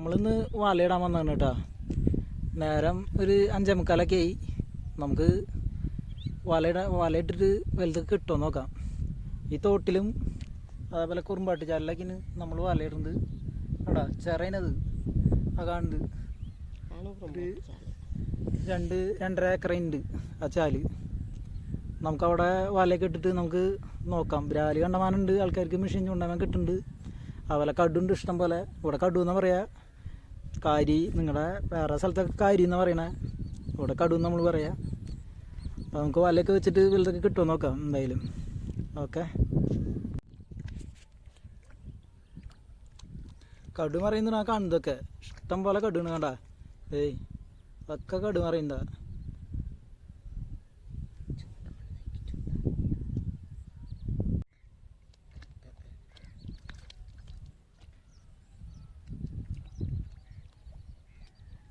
നമ്മളിന്ന് വലയിടാൻ വന്നതാണ് കേട്ടോ. നേരം ഒരു അഞ്ചേ മുക്കാലൊക്കെ ആയി. നമുക്ക് വലയിട വലയിട്ടിട്ട് വലുത് കിട്ടുമോ നോക്കാം. ഈ തോട്ടിലും അതേപോലെ കുറുമ്പാട്ട് ചാലിലൊക്കെ നമ്മൾ വലയിടുന്നത് എടാ ചെറിയനത് ആ കാണുന്നത്. ഒരു രണ്ട് രണ്ടര ഏക്കറ ഉണ്ട് ആ ചാൽ. നമുക്കവിടെ വലയൊക്കെ ഇട്ടിട്ട് നമുക്ക് നോക്കാം. ബ്രാലി കണ്ടമാനുണ്ട് ആൾക്കാർക്ക് മെഷീൻ ചൂണ്ടാൻ കിട്ടുന്നുണ്ട്. അതുപോലെ കടുണ്ട് ഇഷ്ടം പോലെ. ഇവിടെ കടു എന്ന് പറയാ? കാരി നിങ്ങളുടെ വേറെ സ്ഥലത്തൊക്കെ കാരി എന്ന് പറയണേ. ഇവിടെ കടു നമ്മൾ പറയാ. അപ്പോൾ നമുക്ക് വലയൊക്കെ വെച്ചിട്ട് വലുതൊക്കെ കിട്ടുമോ നോക്കാം എന്തായാലും. ഓക്കെ. കടു മറിയുന്ന കാണുന്നതൊക്കെ ഇഷ്ടം പോലെ കടുവാണ് കണ്ട. ഏയ് ഒക്കെ കടു പറയുന്നതാ.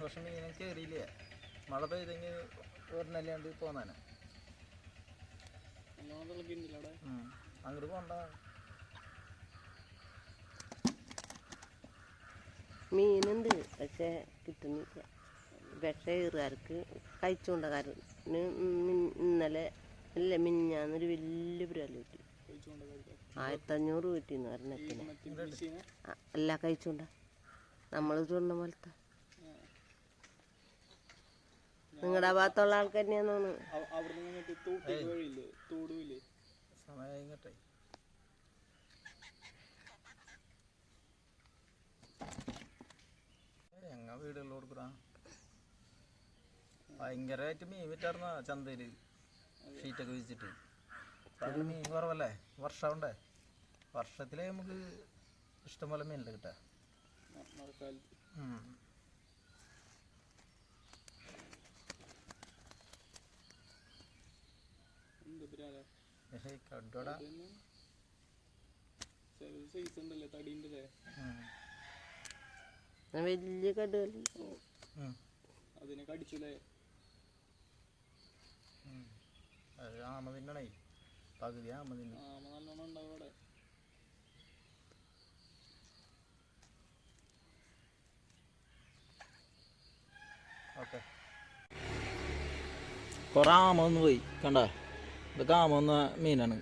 പക്ഷെ മീനെ കയറിയില്ല മഴ പെയ്തെങ്കിൽ ഒരെണ്ണല്ലാണ്ട് പോന്നാനാ. അങ്ങോട്ട് പോണ്ട. മീനുണ്ട് പക്ഷെ കിട്ടുന്നില്ല. വിഷ ഏറുകാർക്ക് കഴിച്ചുകൊണ്ടക്കാരന് ഇന്നലെ അല്ല ഒരു വലിയ പുരാൽ കിട്ടി. ആയിരത്തഞ്ഞൂറ് കിട്ടിന്ന് പറഞ്ഞത്തിന് അല്ല കഴിച്ചുകൊണ്ട. നമ്മൾ ചുണ്ട പോലത്തെ. നിങ്ങളുടെ ഭാഗത്തുള്ള ആൾക്കാർ തന്നെയാണെന്ന് തോന്നുന്നു. സമയം വീടുകളിൽ കൊടുക്കുന്ന ഭയങ്കരമായിട്ട് മീൻ വിറ്റാർന്ന ചന്തയിൽ ഷീറ്റൊക്കെ വിരിച്ചിട്ട്. അതിന് മീൻ കുറവല്ലേ? വർഷമുണ്ടേ വർഷത്തിലെ നമുക്ക് ഇഷ്ടംപോലെ മീനല്ലേ കിട്ടാ. കണ്ടോടാ സൈസ് ഉണ്ടല്ലേ ഉം. വലിയ ഉം. അതിനെ കടിച്ചുല്ലേ ഉം. അത് ആമ തിന്നണേ. പകുതി ആമ തിന്നു. ആമ നല്ലോണം ഉണ്ടാവും അവിടെ. ഓക്കെ. കുറേ ആമ ഒന്ന് പോയി. കണ്ട? ഇതൊക്കെ ആമ വന്ന മീനാണ്.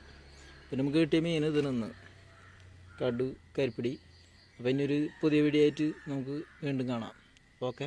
പിന്നെ നമുക്ക് കിട്ടിയ മീൻ ഇത് നിന്ന്. കടു കരിപ്പിടി അപ്പം ഇനി ഒരു പുതിയ വീഡിയോ ആയിട്ട് നമുക്ക് വീണ്ടും കാണാം. ഓക്കെ